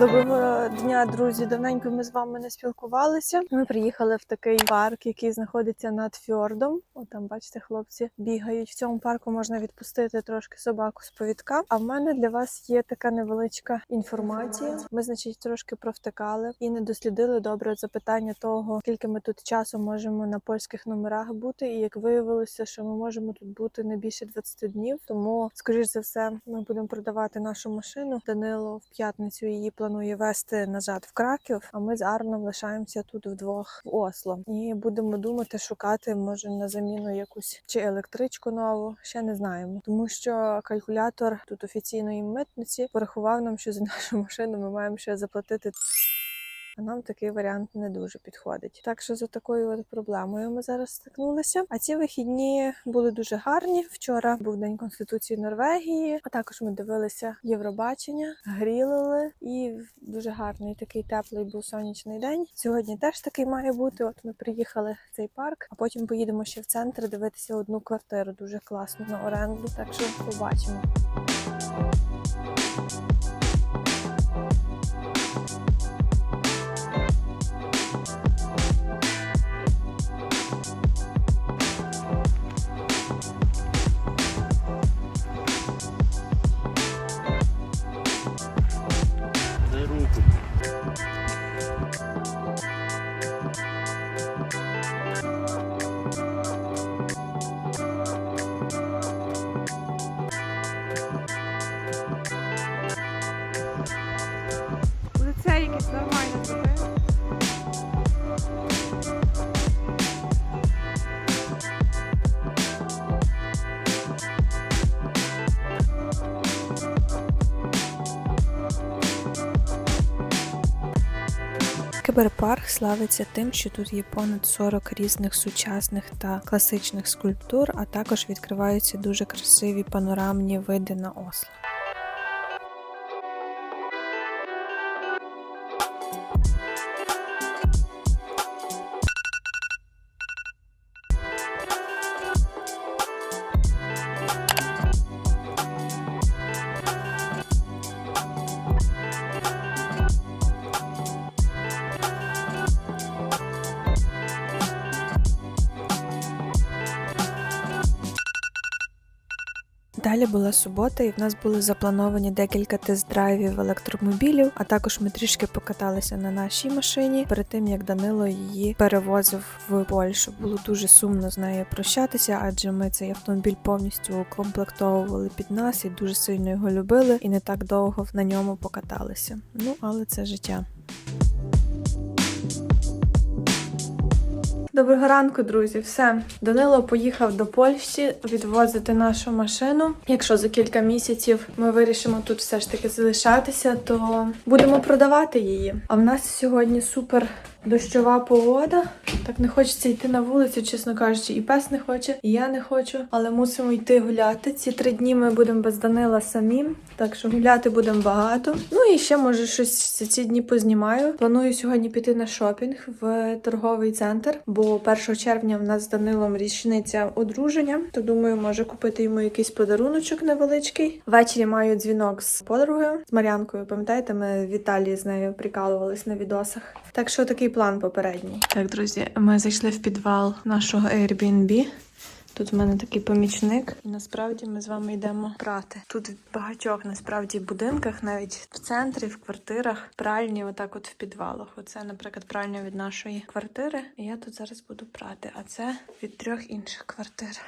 Доброго дня, друзі. Давненько ми з вами не спілкувалися. Ми приїхали в такий парк, який знаходиться над фьордом. О, там, бачите, хлопці бігають. В цьому парку можна відпустити трошки собаку з повідка. А в мене для вас є така невеличка інформація. Ми, значить, трошки провтикали і не дослідили добре запитання того, скільки ми тут часу можемо на польських номерах бути. І як виявилося, що ми можемо тут бути не більше 20 днів. Тому, скоріш за все, ми будемо продавати нашу машину. Данило в п'ятницю її планує вести назад в Краків. А ми з Арном лишаємося тут вдвох в Осло. І будемо думати, шукати може на заміну якусь чи електричку нову. Ще не знаємо, тому що калькулятор тут офіційної митниці порахував нам, що за нашу машину ми маємо ще заплатити. А нам такий варіант не дуже підходить. Так що за такою от проблемою ми зараз стикнулися. А ці вихідні були дуже гарні. Вчора був день конституції Норвегії. А також ми дивилися Євробачення, грілили і дуже гарний такий теплий був сонячний день. Сьогодні теж такий має бути. От ми приїхали в цей парк, а потім поїдемо ще в центр дивитися одну квартиру. Дуже класну на оренду. Так що побачимо. Нормальне зробив. Киберпарк славиться тим, що тут є понад 40 різних сучасних та класичних скульптур, а також відкриваються дуже красиві панорамні види на Осло. Далі була субота, і в нас були заплановані декілька тест-драйвів електромобілів. А також ми трішки покаталися на нашій машині перед тим як Данило її перевозив в Польщу. Було дуже сумно з нею прощатися, адже ми цей автомобіль повністю укомплектовували під нас і дуже сильно його любили, і не так довго на ньому покаталися. Ну але це життя. Доброго ранку, друзі. Все, Данило поїхав до Польщі відвозити нашу машину. Якщо за кілька місяців ми вирішимо тут все ж таки залишатися, то будемо продавати її. А в нас сьогодні супер дощова погода. Так не хочеться йти на вулицю, чесно кажучи, і пес не хоче, і я не хочу, але мусимо йти гуляти. Ці три дні ми будемо без Данила самі, так що гуляти будемо багато. Ну і ще може щось за ці дні познімаю. Планую сьогодні піти на шопінг в торговий центр, бо 1 червня в нас з Данилом річниця одруження. То думаю, може купити йому якийсь подаруночок невеличкий. Ввечері маю дзвінок з подругою з Мар'янкою. Пам'ятаєте, ми в Італії з нею прикалувались на відосах. Так що такий план попередній. Так, друзі, ми зайшли в підвал нашого Airbnb. Тут в мене такий помічник. І насправді ми з вами йдемо прати. Тут в багатьох насправді будинках, навіть в центрі, в квартирах, пральні, отак, от в підвалах. Оце, наприклад, пральня від нашої квартири. І я тут зараз буду прати. А це від трьох інших квартир.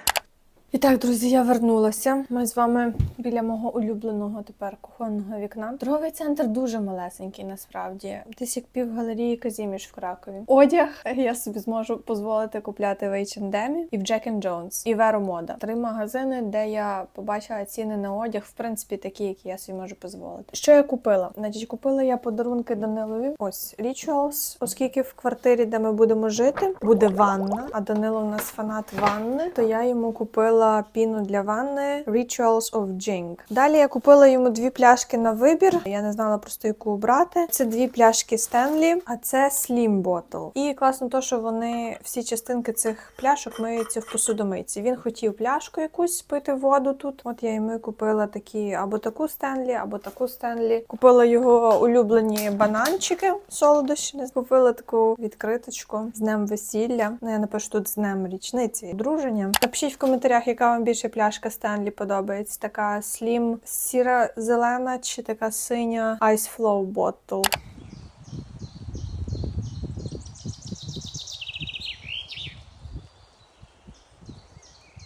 І так, друзі, я вернулася. Ми з вами біля мого улюбленого тепер кухонного вікна. Торговий центр дуже малесенький, насправді. Десь як пів галерії Казіміш в Кракові. Одяг я собі зможу дозволити купляти в H&M і в Jack Jones, і Vero Moda. Три магазини, де я побачила ціни на одяг, в принципі, такі, які я собі можу дозволити. Що я купила? Значить, купила я подарунки Данилові. Ось Rituals, оскільки в квартирі, де ми будемо жити, буде ванна. А Данило у нас фанат ванни, то я йому купила купила піну для ванни Rituals of Jing. Далі я купила йому дві пляшки на вибір. Я не знала просто яку брати. Це дві пляшки Stanley, а це Slim Bottle. І класно то, що вони всі частинки цих пляшок миються в посудомийці. Він хотів пляшку якусь пити воду тут. От я йому купила такі або таку Стенлі, або таку Стенлі. Купила його улюблені бананчики солодощі. Купила таку відкриточку з днем весілля. Ну я напишу тут з днем річниці друження. Напишіть в коментарях, яка вам більше пляшка Стенлі подобається. Така слім сіра зелена чи така синя Ice Flow Bottle.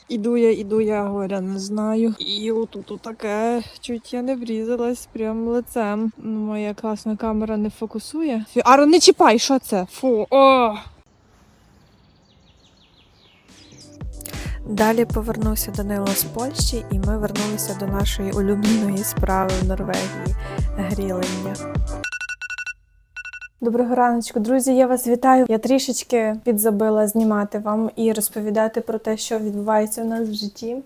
Іду я, іду я, горя, не знаю. І отут таке, чуть я не врізалась прям лицем. Моя класна камера не фокусує. Аро, не чіпай, що це? Фу, о! Далі повернувся Данило з Польщі, і ми вернулися до нашої улюбленої справи в Норвегії грілення. Доброго раночку, друзі. Я вас вітаю. Я трішечки підзабила знімати вам і розповідати про те, що відбувається у нас в житті.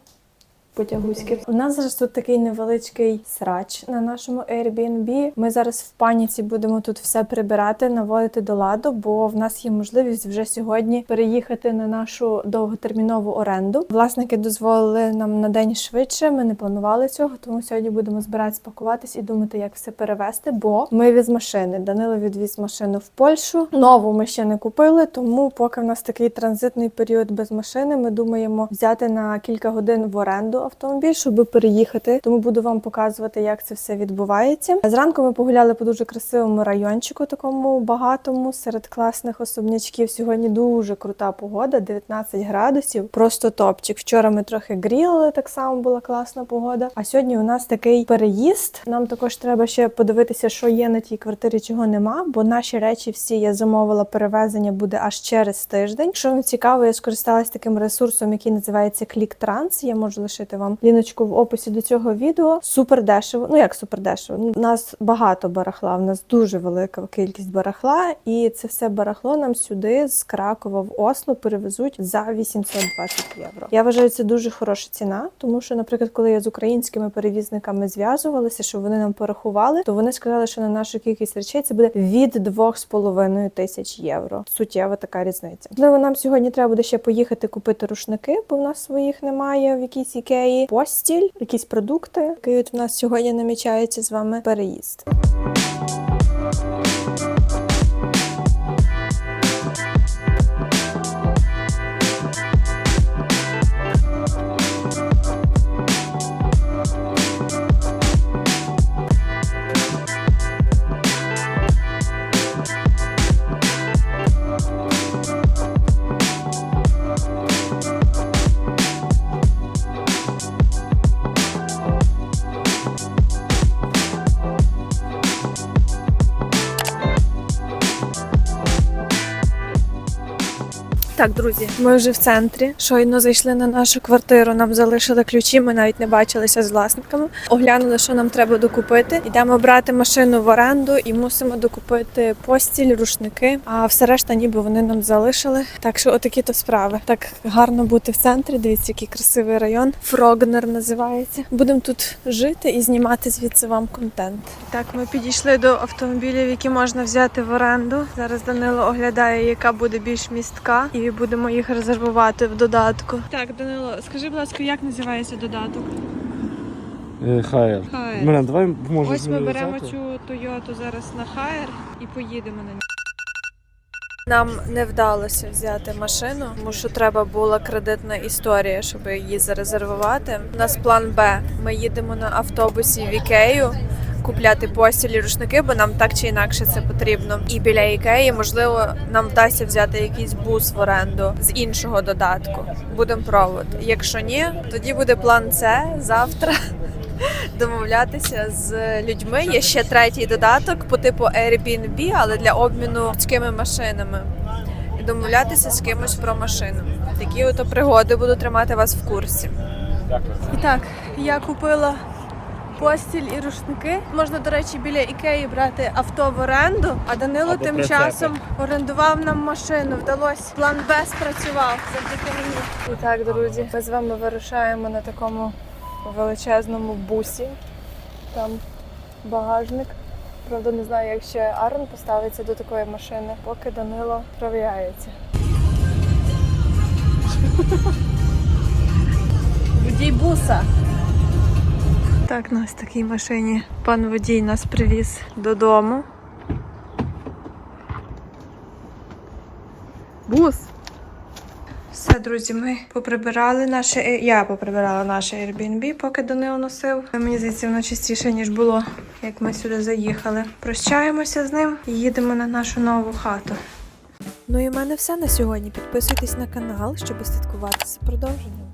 Потягуськи. У нас зараз тут такий невеличкий срач на нашому Airbnb. Ми зараз в паніці будемо тут все прибирати, наводити до ладу, бо в нас є можливість вже сьогодні переїхати на нашу довготермінову оренду. Власники дозволили нам на день швидше. Ми не планували цього, тому сьогодні будемо збиратися пакуватись і думати, як все перевезти. Бо ми від машини. Данило відвіз машину в Польщу. Нову ми ще не купили, тому поки в нас такий транзитний період без машини, ми думаємо взяти на кілька годин в оренду автомобіль, щоб переїхати. Тому буду вам показувати, як це все відбувається. Зранку ми погуляли по дуже красивому райончику, такому багатому, серед класних особнячків. Сьогодні дуже крута погода, 19 градусів. Просто топчик. Вчора ми трохи гріли, так само була класна погода. А сьогодні у нас такий переїзд. Нам також треба ще подивитися, що є на тій квартирі, чого нема, бо наші речі всі я замовила перевезення буде аж через тиждень. Якщо вам цікаво, я скористалась таким ресурсом, який називається ClickTrans. Я можу лишити вам ліночку в описі до цього відео. Супер дешево. Ну як супер дешево? У нас багато барахла. У нас дуже велика кількість барахла, і це все барахло нам сюди з Кракова в Осло перевезуть за 820 євро. Я вважаю, це дуже хороша ціна, тому що, наприклад, коли я з українськими перевізниками зв'язувалася, щоб вони нам порахували, то вони сказали, що на нашу кількість речей це буде від 2,5 тисяч євро. Суттєва така різниця. Можливо, нам сьогодні треба буде ще поїхати купити рушники, бо в нас своїх немає в якійсь ікеї, постіль, якісь продукти. Такий от в нас сьогодні намічається з вами переїзд. Так, друзі, ми вже в центрі. Щойно зайшли на нашу квартиру. Нам залишили ключі. Ми навіть не бачилися з власниками. Оглянули, що нам треба докупити. Йдемо брати машину в оренду і мусимо докупити постіль, рушники. А все решта, ніби вони нам залишили. Так що, отакі то справи. Так гарно бути в центрі. Дивіться, який красивий район. Фрогнер називається. Будемо тут жити і знімати звідси вам контент. Так, ми підійшли до автомобілів, які можна взяти в оренду. Зараз Данило оглядає, яка буде більш містка, і будемо їх резервувати в додатку. Так, Данило, скажи, будь ласка, як називається додаток? Е, Хайер. Хайер. Мене, давай може Ось ми беремо цю Тойоту зараз на Хайер і поїдемо на ній. Нам не вдалося взяти машину, тому що треба була кредитна історія, щоб її зарезервувати. У нас план Б. Ми їдемо на автобусі в Ікею. Купляти постілі і рушники, бо нам так чи інакше це потрібно. І біля ікеї, можливо, нам вдасться взяти якийсь бус в оренду з іншого додатку. Будемо пробувати. Якщо ні, тоді буде план С завтра. Домовлятися з людьми. Є ще третій додаток по типу Airbnb, але для обміну людськими машинами. І домовлятися з кимось про машину. Такі ото пригоди буду тримати вас в курсі. Дякую. І так, я купила постіль і рушники. Можна, до речі, біля ікеї брати авто в оренду. А Данило Або тим прицепи. часом орендував нам машину. Вдалося. План Б спрацював завдяки мені. І так, друзі, ми з вами вирушаємо на такому величезному бусі. Там багажник. Правда, не знаю, як ще Арон поставиться до такої машини, поки Данило провіряється. Водій буса. Так, на ось такій машині пан водій нас привіз додому. Бус. Все, друзі, ми поприбирали наше. Я поприбирала наше Airbnb, поки Данило носив. Мені здається, воно чистіше, ніж було, як ми сюди заїхали. Прощаємося з ним і їдемо на нашу нову хату. Ну і в мене все на сьогодні. Підписуйтесь на канал, щоб слідкувати за продовженням.